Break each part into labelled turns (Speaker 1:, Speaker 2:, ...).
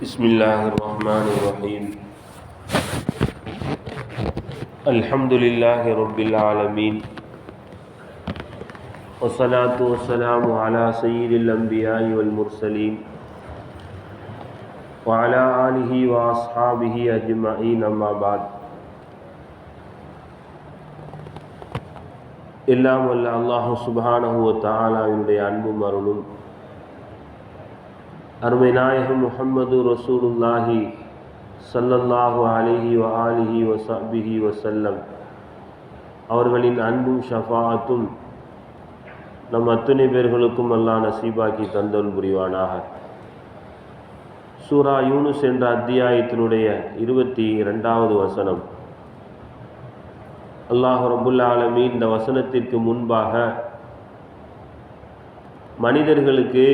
Speaker 1: بسم اللہ الرحمن الرحیم الحمد للہ رب العالمین وصلاة والسلام على سید الانبیاء والمرسلین وعلى آلہ واصحابہ اجمعین اما بعد. اللہ واللہ اللہ سبحانہ وتعالی اللہ عنہ مرلوم அருமை நாயகம் முஹம்மது ரசூலுல்லாஹி சல்லல்லாஹு அலிஹி வ ஆலிஹி வசபிஹி வசல்லம் அவர்களின் அன்பும் ஷஃபாத்தும் நம் அத்தனை பேர்களுக்கும் அல்லான நசீபாக்கி தந்தல் புரிவானாக. சூரா யூனுஸ் என்ற அத்தியாயத்தினுடைய இருபத்தி இரண்டாவது வசனம். அல்லாஹ் ரபுல் இந்த வசனத்திற்கு முன்பாக மனிதர்களுக்கு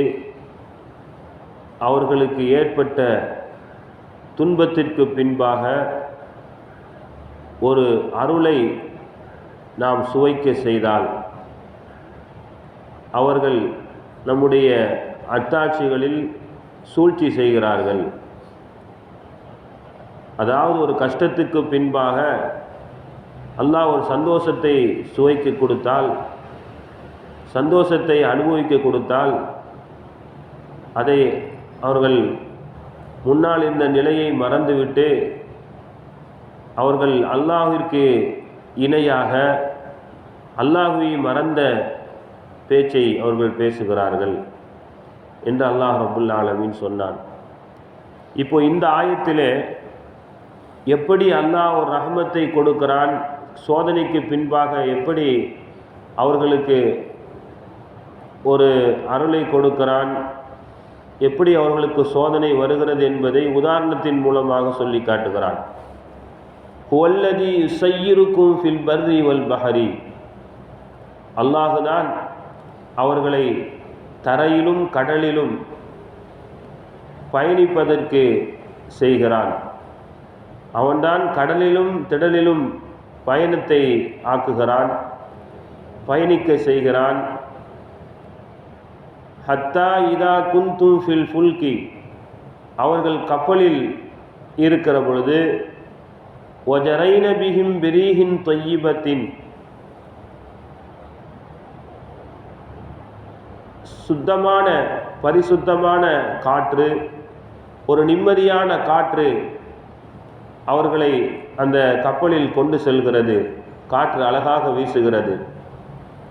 Speaker 1: அவர்களுக்கு ஏற்பட்ட துன்பத்திற்கு பின்பாக ஒரு அருளை நாம் சுவைக்க செய்தால் அவர்கள் நம்முடைய அத்தாட்சிகளில் சூழ்ச்சி செய்கிறார்கள். அதாவது ஒரு கஷ்டத்துக்கு பின்பாக அல்லாஹ் ஒரு சந்தோஷத்தை சுவைக்க கொடுத்தால் சந்தோஷத்தை அனுபவிக்க கொடுத்தால் அதை அவர்கள் முன்னால் இருந்த நிலையை மறந்துவிட்டு அவர்கள் அல்லாஹிற்கு இணையாக அல்லாஹுவை மறந்த பேச்சை அவர்கள் பேசுகிறார்கள் என்று அல்லாஹ் ரபுல் ஆலமின் சொன்னான். இப்போ இந்த ஆயத்திலே எப்படி அல்லாஹ் ஒரு ரஹமத்தை கொடுக்கிறான் சோதனைக்கு பின்பாக எப்படி அவர்களுக்கு ஒரு அருளை கொடுக்கிறான் எப்படி அவர்களுக்கு சோதனை வருகிறது என்பதை உதாரணத்தின் மூலமாக சொல்லி காட்டுகிறான். ஒல்லதி செய்யிருக்கும் ஃபில் பர்ரி வல் பஹரி. அல்லாஹுதான் அவர்களை தரையிலும் கடலிலும் பயணிப்பதற்கு செய்கிறான். அவன்தான் கடலிலும் திடலிலும் பயணத்தை ஆக்குகிறான் பயணிக்க செய்கிறான். ஹத்தா இதா குந்து ஃபில் ஃபுல்கி. அவர்கள் கப்பலில் இருக்கிற பொழுது ஒஜரைன பிஹிம் பெரீஹின் தொய்யிபத்தின். சுத்தமான பரிசுத்தமான காற்று ஒரு நிம்மதியான காற்று அவர்களை அந்த கப்பலில் கொண்டு செல்கிறது. காற்று அழகாக வீசுகிறது.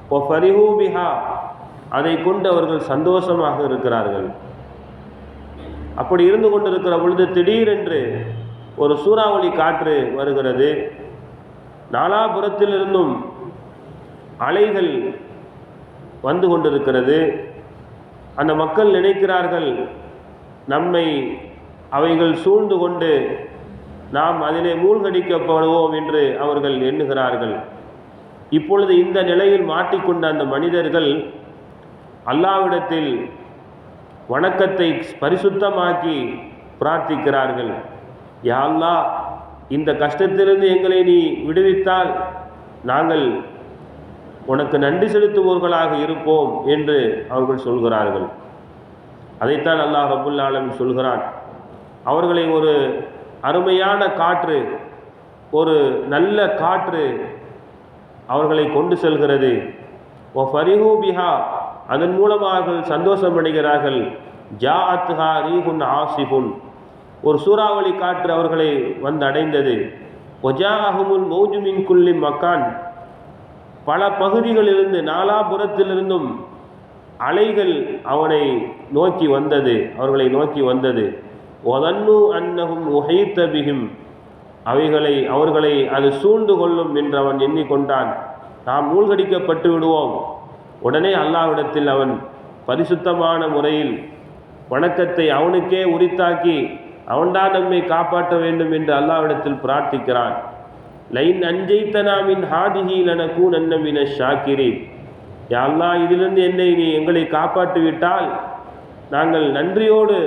Speaker 1: ஒ ஃபரிஹூபிஹா அதை கொண்டு அவர்கள் சந்தோஷமாக இருக்கிறார்கள். அப்படி இருந்து கொண்டிருக்கிற பொழுது திடீரென்று ஒரு சூறாவளி காற்று வருகிறது. நாலாபுரத்திலிருந்தும் அலைகள் வந்து கொண்டிருக்கிறது. அந்த மக்கள் நினைக்கிறார்கள் நம்மை அவைகள் சூழ்ந்து கொண்டு நாம் அதிலே மூழ்கடிக்கப்படுவோம் என்று அவர்கள் எண்ணுகிறார்கள். இப்பொழுது இந்த நிலையில் மாட்டிக்கொண்ட அந்த மனிதர்கள் அல்லாவிடத்தில் வணக்கத்தை பரிசுத்தமாக்கி பிரார்த்திக்கிறார்கள். யாழ்லா இந்த கஷ்டத்திலிருந்து எங்களை நீ விடுவித்தால் நாங்கள் உனக்கு நன்றி செலுத்துவோர்களாக இருப்போம் என்று அவர்கள் சொல்கிறார்கள். அதைத்தான் அல்லாஹ் ரபுல் ஆலம் சொல்கிறான். அவர்களை ஒரு அருமையான காற்று ஒரு நல்ல காற்று அவர்களை கொண்டு செல்கிறது. ஓ ஃபரிஹூபிஹா அதன் மூலமாக சந்தோஷம் அடைகிறார்கள் ஜா அத்ஹா ரீஹுன் ஆசிஃபுன் ஒரு சூறாவளி காற்று அவர்களை வந்து அடைந்தது ஒஜா அஹமுன் மௌஜுமின் குல்லி மக்கான். பல பகுதிகளிலிருந்து நாலாபுரத்திலிருந்தும் அலைகள் அவனை நோக்கி வந்தது. அவர்களை நோக்கி வந்தது. ஒதன்னு அன்னகும் உகைத்தபிகும் அவைகளை அவர்களை அது சூழ்ந்து கொள்ளும் என்று அவன் எண்ணிக்கொண்டான். நாம் மூழ்கடிக்கப்பட்டு விடுவோம். உடனே அல்லாவிடத்தில் அவன் பரிசுத்தமான முறையில் வணக்கத்தை அவனுக்கே உரித்தாக்கி அவன்தான் நம்மை காப்பாற்ற வேண்டும் என்று அல்லாவிடத்தில் பிரார்த்திக்கிறான். லைன் அஞ்சைத்தனாமின் ஹாதிஹீலன கூன் நன்னமின ஷாக்கிரி யாழ்லா இதிலிருந்து என்னை நீ எங்களை காப்பாற்றி விட்டால் நாங்கள் நன்றியோடு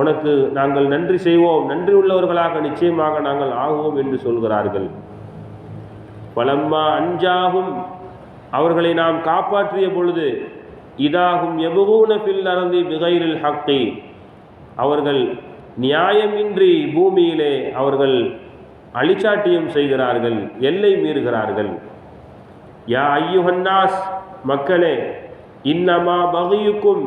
Speaker 1: உனக்கு நாங்கள் நன்றி செய்வோம். நன்றி உள்ளவர்களாக நிச்சயமாக நாங்கள் ஆகுவோம் என்று சொல்கிறார்கள். பலம்மா அஞ்சாகும் அவர்களை நாம் காப்பாற்றிய பொழுது இதாகும் எபுகூன பில் அறந்தி மிகைரில் ஹக்கி. அவர்கள் நியாயமின்றி பூமியிலே அவர்கள் அழிச்சாட்டியம் செய்கிறார்கள் எல்லை மீறுகிறார்கள். யா ஐயுஹன்னாஸ் மக்களே இன்னமா பகியுக்கும்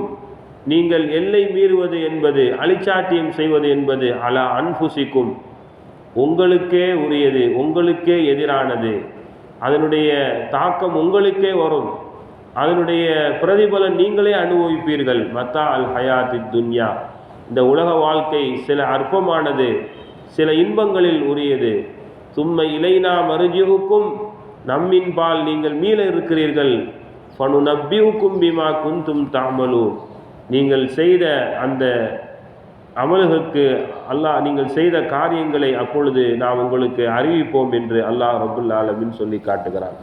Speaker 1: நீங்கள் எல்லை மீறுவது என்பது அழிச்சாட்டியம் செய்வது என்பது அலா அன்புசிக்கும். உங்களுக்கே உரியது உங்களுக்கே எதிரானது. அதனுடைய தாக்கம் உங்களுக்கே வரும். அதனுடைய பிரதிபலன் நீங்களே அனுபவிப்பீர்கள். மத்தா அல் ஹயாத்தி துன்யா. இந்த உலக வாழ்க்கை சில அற்பமானது சில இன்பங்களில் உரியது. சும்ம இலைனா மருஜிவுக்கும் நம்மின் பால் நீங்கள் மீள இருக்கிறீர்கள். பனு நப்பிவுக்கும் பிமா குந்தும் தாமலு நீங்கள் செய்த அந்த அமல்களுக்கு அல்லாஹ் நீங்கள் செய்த காரியங்களை அப்பொழுது நாம் உங்களுக்கு அறிவிப்போம் என்று அல்லாஹ் ரபுல் ஆலமின் சொல்லி காட்டுகிறார்.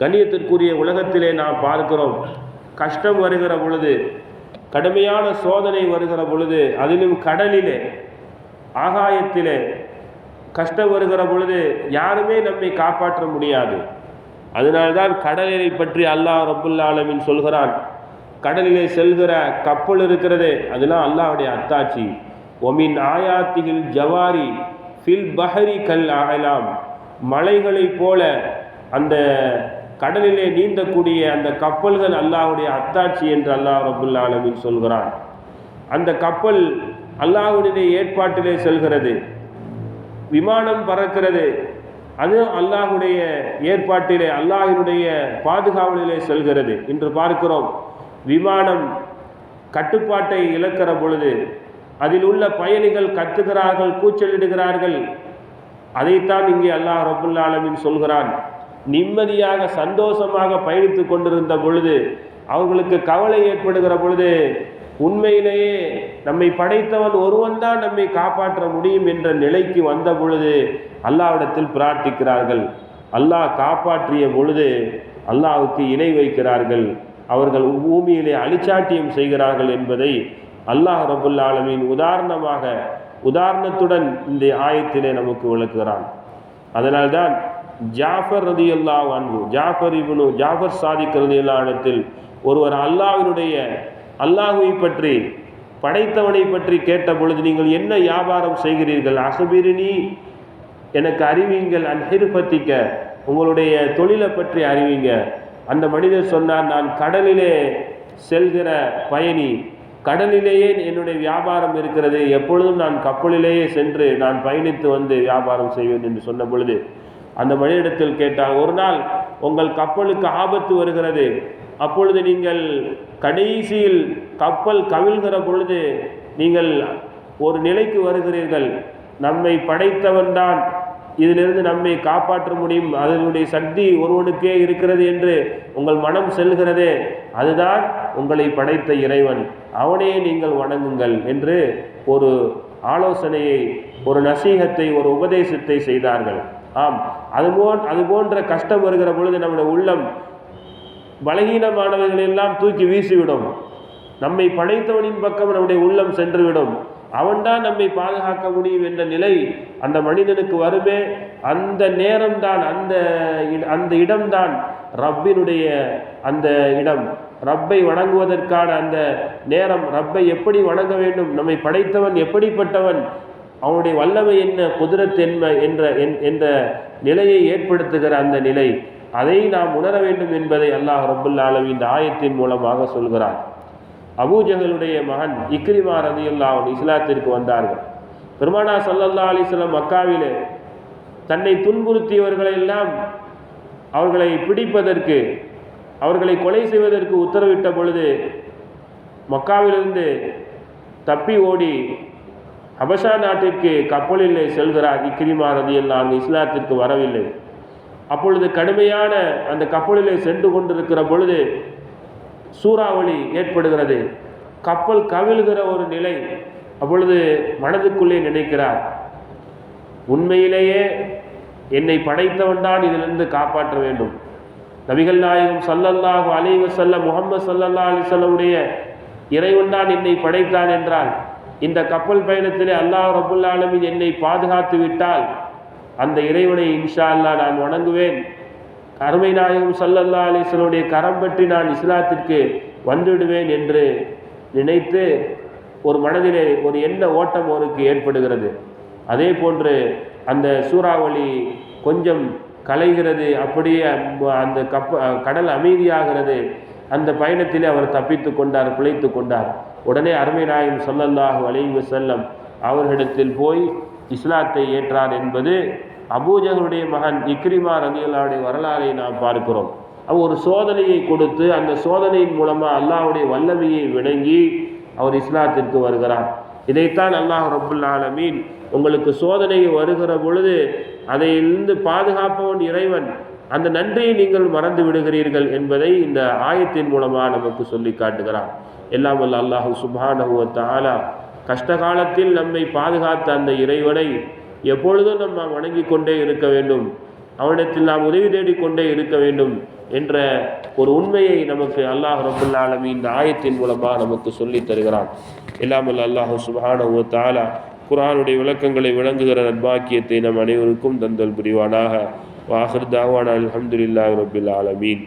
Speaker 1: கண்ணியத்திற்குரிய உலகத்திலே நாம் பார்க்கிறோம் கஷ்டம் வருகிற பொழுது கடுமையான சோதனை வருகிற பொழுது அதிலும் கடலிலே ஆகாயத்திலே கஷ்டம் வருகிற பொழுது யாருமே நம்மை காப்பாற்ற முடியாது. அதனால்தான் கடலினை பற்றி அல்லாஹ் ரபுல் ஆலமின் சொல்கிறான் கடலிலே செல்கிற கப்பல் இருக்கிறது அதெல்லாம் அல்லாவுடைய அத்தாட்சி. ஒமின் ஆயாத்திகில் ஜவாரி ஃபில் பஹரி கல் ஆகலாம் மலைகளைப் போல அந்த கடலிலே நீந்தக்கூடிய அந்த கப்பல்கள் அல்லாஹ்வுடைய அத்தாட்சி என்று அல்லாஹ் ரபுல் ஆலமின் சொல்கிறான். அந்த கப்பல் அல்லாஹுடைய ஏற்பாட்டிலே செல்கிறது. விமானம் பறக்கிறது. அது அல்லாஹுடைய ஏற்பாட்டிலே அல்லாஹினுடைய பாதுகாவலிலே செல்கிறது. என்று பார்க்கிறோம். விமானம் கட்டுப்பாட்டை இழக்கிற பொழுது அதில் உள்ள பயணிகள் கத்துகிறார்கள் கூச்சலிடுகிறார்கள். அதைத்தான் இங்கே அல்லாஹ் ரபுல்லாலமின் சொல்கிறான். நிம்மதியாக சந்தோஷமாக பயணித்து கொண்டிருந்த பொழுது அவர்களுக்கு கவலை ஏற்படுகிற பொழுது உண்மையிலேயே நம்மை படைத்தவன் ஒருவன் தான் நம்மை காப்பாற்ற முடியும் என்ற நிலைக்கு வந்த பொழுது அல்லாவிடத்தில் பிரார்த்திக்கிறார்கள். அல்லாஹ் காப்பாற்றிய பொழுது அல்லாவுக்கு இணை வைக்கிறார்கள். அவர்கள் பூமியிலே அழிச்சாட்டியம் செய்கிறார்கள் என்பதை அல்லாஹ் ரபுல் ஆலமின் உதாரணமாக உதாரணத்துடன் இந்த ஆயத்திலே நமக்கு விளக்குகிறான். அதனால்தான் ஜாஃபர் ரதி அல்லா அன்பு ஜாஃபர் இவனு ஜாஃபர் சாதிக் ரதி இடத்தில் ஒருவர் அல்லாவினுடைய அல்லாஹுவை பற்றி படைத்தவனை பற்றி கேட்ட பொழுது நீங்கள் என்ன வியாபாரம் செய்கிறீர்கள்? அசபிரினி எனக்கு அறிவிங்கள் அன்ஹிருபத்திக்க உங்களுடைய தொழிலை பற்றி அறிவிங்க அந்த மனிதர் சொன்னார் நான் கடலிலே செல்கிற பயணி கடலிலேயே என்னுடைய வியாபாரம் இருக்கிறது. எப்பொழுதும் நான் கப்பலிலேயே சென்று நான் பயணித்து வந்து வியாபாரம் செய்வேன் என்று சொன்ன பொழுது அந்த மனிதனிடத்தில் கேட்டால் ஒரு நாள் உங்கள் கப்பலுக்கு ஆபத்து வருகிறது. அப்பொழுது நீங்கள் கடைசியில் கப்பல் கவிழ்கிற பொழுது நீங்கள் ஒரு நிலைக்கு வருகிறீர்கள். நம்மை படைத்தவன் தான். இதிலிருந்து நம்மை காப்பாற்ற முடியும். அதனுடைய சக்தி ஒருவனுக்கே இருக்கிறது என்று உங்கள் மனம் செல்கிறதே. அதுதான் உங்களை படைத்த இறைவன். அவனையே நீங்கள் வணங்குங்கள் என்று ஒரு ஆலோசனையை ஒரு நசீகத்தை ஒரு உபதேசத்தை செய்தார்கள். ஆம் அதுபோன் அது போன்ற கஷ்டம் வருகிற பொழுது நம்முடைய உள்ளம் பலகீனமானவர்களெல்லாம் தூக்கி வீசிவிடும். நம்மை படைத்தவனின் பக்கம் நம்முடைய உள்ளம் சென்றுவிடும். அவன்தான் நம்மை பாதுகாக்க முடியும் என்ற நிலை அந்த மனிதனுக்கு வருமே. அந்த நேரம்தான் அந்த அந்த இடம்தான் ரப்பினுடைய அந்த இடம். ரப்பை வணங்குவதற்கான அந்த நேரம் ரப்பை எப்படி வணங்க வேண்டும் நம்மை படைத்தவன் எப்படிப்பட்டவன் அவனுடைய வல்லமை என்ன குதிரத் என்ன என்ற என்- என்ற நிலையை ஏற்படுத்துகிற அந்த நிலை. அதை நாம் உணர வேண்டும் என்பதை அல்லாஹ் ரப்புல் இந்த ஆயத்தின் மூலமாக சொல்கிறார் அபூஜகளுடைய மகன் இக்ரிமா அவன் இஸ்லாத்திற்கு வந்தார்கள். பெருமானா சல்லல்லா அலிஸ்லாம் மக்காவிலே தன்னை துன்புறுத்தியவர்களெல்லாம் அவர்களை பிடிப்பதற்கு அவர்களை கொலை செய்வதற்கு உத்தரவிட்ட பொழுது மக்காவிலிருந்து தப்பி ஓடி ஹபஷா நாட்டிற்கு கப்பலில் செல்கிறார் இக்ரிமா ரதியல்லாஹ் இஸ்லாத்திற்கு வரவில்லை. அப்பொழுது கடுமையான அந்த கப்பலிலே சென்று கொண்டிருக்கிற பொழுது சூறாவளி ஏற்படுகிறது. கப்பல் கவிழ்கிற ஒரு நிலை அப்பொழுது மனதுக்குள்ளே நினைக்கிறார். உண்மையிலேயே என்னை படைத்தவன் தான் இதிலிருந்து காப்பாற்ற வேண்டும். நபிகள் நாயகம் சல்லல்லாஹு அலைஹி செல்ல முகமது சல்லல்லா அலிசல்லமுடைய இறைவன் தான் என்னை படைத்தான் என்றால் இந்த கப்பல் பயணத்திலே அல்லாஹ் ரபுல்லாலமின் என்னை பாதுகாத்து விட்டால் அந்த இறைவனை இன்ஷா அல்லாஹ் நான் வணங்குவேன். அருமை நாயகம் சல்லல்லா அலிஸ்வனுடைய கரம் பற்றி நான் இஸ்லாத்திற்கு வந்துவிடுவேன் என்று நினைத்து ஒரு மனதிலே ஒரு எண்ண ஓட்டம் அவருக்கு ஏற்படுகிறது. அதே போன்று அந்த சூறாவளி கொஞ்சம் கலைகிறது அப்படியே அந்த- கப்ப கடல் அமைதியாகிறது. அந்த பயணத்திலே அவர் தப்பித்து கொண்டார் பிழைத்து கொண்டார். உடனே அருமை நாயகம் சொல்லல்லாஹு அலைவு செல்லம் அவர்களிடத்தில் போய் இஸ்லாத்தை ஏற்றார் என்பது அபூஜகளுடைய மகன் இக்ரிமா ரதியல்லாவுடைய வரலாறை நாம் பார்க்கிறோம். அவர் ஒரு சோதனையை கொடுத்து அந்த சோதனையின் மூலமாக அல்லாஹ்வுடைய வல்லமையை விளங்கி அவர் இஸ்லாத்திற்கு வருகிறார். இதைத்தான் அல்லாஹ் ரப்புல் ஆலமீன் உங்களுக்கு சோதனை வருகிற பொழுது அதையிலிருந்து பாதுகாப்பவன் இறைவன். அந்த நன்றியை நீங்கள் மறந்து விடுகிறீர்கள் என்பதை இந்த ஆயத்தின் மூலமாக நமக்கு சொல்லி காட்டுகிறான் எல்லாம் வல்ல அல்லாஹு சுபான வ கஷ்ட காலத்தில் நம்மை பாதுகாத்த அந்த இறைவனை எப்பொழுதும் நம்ம வணங்கிக் கொண்டே இருக்க வேண்டும். அவனிடத்தில் நாம் உதவி தேடிக்கொண்டே இருக்க வேண்டும் என்ற ஒரு உண்மையை நமக்கு அல்லாஹ் ரபுல்லாலமி ஆலமீன் இந்த ஆயத்தின் மூலமாக நமக்கு சொல்லித் தருகிறான். இல்லாமல் அல்லாஹ் சுபான தாலா குரானுடைய விளக்கங்களை விளங்குகிற நட்பாக்கியத்தை நம் அனைவருக்கும் தந்தல் புரிவானாக. வாஹர் தாவானா அல்ஹம்துலில்லாஹி ரபில் ஆலமீன்.